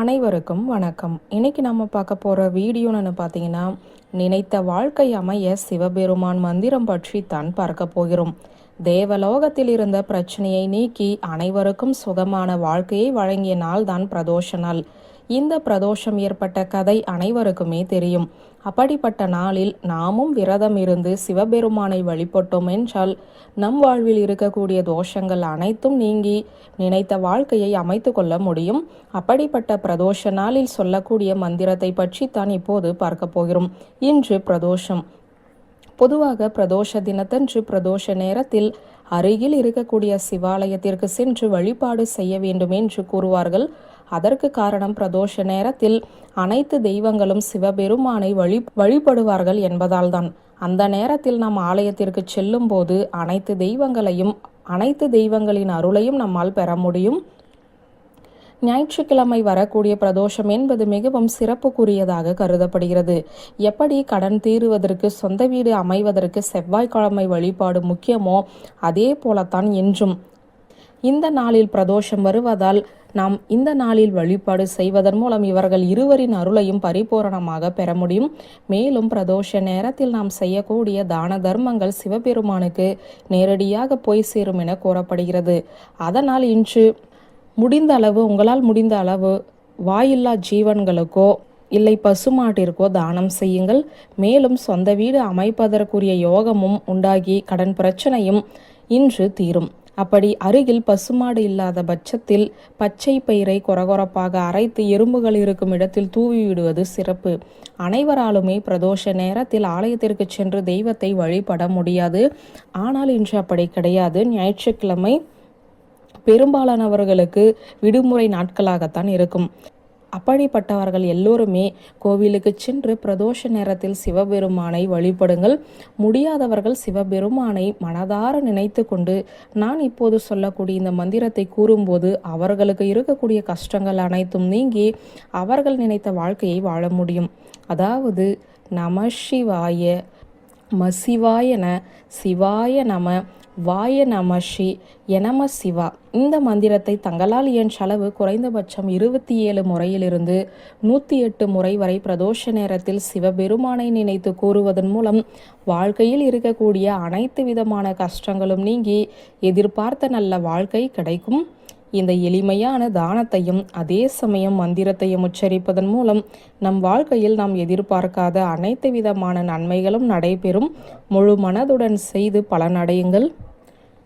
அனைவருக்கும் வணக்கம். இன்னைக்கு நம்ம பார்க்க போகிற வீடியோன்னு பார்த்தீங்கன்னா நினைத்த வாழ்க்கை அமைய சிவபெருமான் மந்திரம் பற்றி தான் பார்க்க போகிறோம். தேவலோகத்தில் இருந்த பிரச்சனையை நீக்கி அனைவருக்கும் சுகமான வாழ்க்கையை வழங்கிய நாள் தான் பிரதோஷ நாள். இந்த பிரதோஷம் ஏற்பட்ட கதை அனைவருக்குமே தெரியும். அப்படிப்பட்ட நாளில் நாமும் விரதம் இருந்து சிவபெருமானை வழிபட்டோம் என்றால் நம் வாழ்வில் இருக்கக்கூடிய தோஷங்கள் அனைத்தும் நீங்கி நினைத்த வாழ்க்கையை அமைத்து கொள்ள முடியும். அப்படிப்பட்ட பிரதோஷ நாளில் சொல்லக்கூடிய மந்திரத்தை பற்றி தான் இப்போது பார்க்க போகிறோம். இன்று பிரதோஷம். பொதுவாக பிரதோஷ தினத்தன்று பிரதோஷ நேரத்தில் அருகில் இருக்கக்கூடிய சிவாலயத்திற்கு சென்று வழிபாடு செய்ய வேண்டும் என்று கூறுவார்கள். அதற்கு காரணம் பிரதோஷ நேரத்தில் அனைத்து தெய்வங்களும் சிவபெருமானை வழி வழிபடுவார்கள் என்பதால்தான். அந்த நேரத்தில் நாம் ஆலயத்திற்கு செல்லும் போது அனைத்து தெய்வங்களையும் அனைத்து தெய்வங்களின் அருளையும் நம்மால் பெற முடியும். ஞாயிற்றுக்கிழமை வரக்கூடிய பிரதோஷம் என்பது மிகவும் சிறப்புக்குரியதாக கருதப்படுகிறது. எப்படி கடன் தீருவதற்கு சொந்த வீடு அமைவதற்கு செவ்வாய்க்கிழமை வழிபாடு முக்கியமோ அதே போலத்தான் என்றும் இந்த நாளில் பிரதோஷம் வருவதால் நாம் இந்த நாளில் வழிபாடு செய்வதன் மூலம் இவர்கள் இருவரின் அருளையும் பரிபூரணமாக பெற முடியும். மேலும் பிரதோஷ நேரத்தில் நாம் செய்யக்கூடிய தான தர்மங்கள் சிவபெருமானுக்கு நேரடியாக போய் சேரும் என கூறப்படுகிறது. அதனால் இன்று முடிந்த அளவு உங்களால் முடிந்த அளவு வாயில்லா ஜீவன்களுக்கோ இல்லை பசுமாட்டிற்கோ தானம் செய்யுங்கள். மேலும் சொந்த வீடு அமைப்பதற்குரிய யோகமும் உண்டாகி கடன் பிரச்சனையும் இன்று தீரும். அப்படி அருகில் பசுமாடு இல்லாத பட்சத்தில் பச்சை பயிரை கொரகொரப்பாக அரைத்து எறும்புகள் இருக்கும் இடத்தில் தூவி விடுவது சிறப்பு. அனைவராலுமே பிரதோஷ நேரத்தில் ஆலயத்திற்கு சென்று தெய்வத்தை வழிபட முடியாது. ஆனால் இன்று அப்படி கிடையாது. ஞாயிற்றுக்கிழமை பெரும்பாலானவர்களுக்கு விடுமுறை நாட்களாகத்தான் இருக்கும். அப்படிப்பட்டவர்கள் எல்லோருமே கோவிலுக்கு சென்று பிரதோஷ நேரத்தில் சிவபெருமானை வழிபடுங்கள். முடியாதவர்கள் சிவபெருமானை மனதார நினைத்து கொண்டு நான் இப்போது சொல்லக்கூடிய இந்த மந்திரத்தை கூறும்போது அவர்களுக்கு இருக்கக்கூடிய கஷ்டங்கள் அனைத்தும் நீங்கி அவர்கள் நினைத்த வாழ்க்கையை வாழ முடியும். அதாவது நம சிவாய மசிவாயன சிவாய நம வாய நமஷி எனம சிவா. இந்த மந்திரத்தை தங்களால் இயன்றளவு குறைந்தபட்சம் இருபத்தி ஏழு முறையிலிருந்து நூற்றி எட்டு முறை வரை பிரதோஷ நேரத்தில் சிவபெருமானை நினைத்து கூறுவதன் மூலம் வாழ்க்கையில் இருக்கக்கூடிய அனைத்து விதமான கஷ்டங்களும் நீங்கி எதிர்பார்த்த நல்ல வாழ்க்கை கிடைக்கும். இந்த எளிமையான தானத்தையும் அதே சமயம் மந்திரத்தையும் உச்சரிப்பதன் மூலம் நம் வாழ்க்கையில் நாம் எதிர்பார்க்காத அனைத்து விதமான நன்மைகளும் நடைபெறும். முழு மனதுடன் செய்து பலனடையுங்கள்.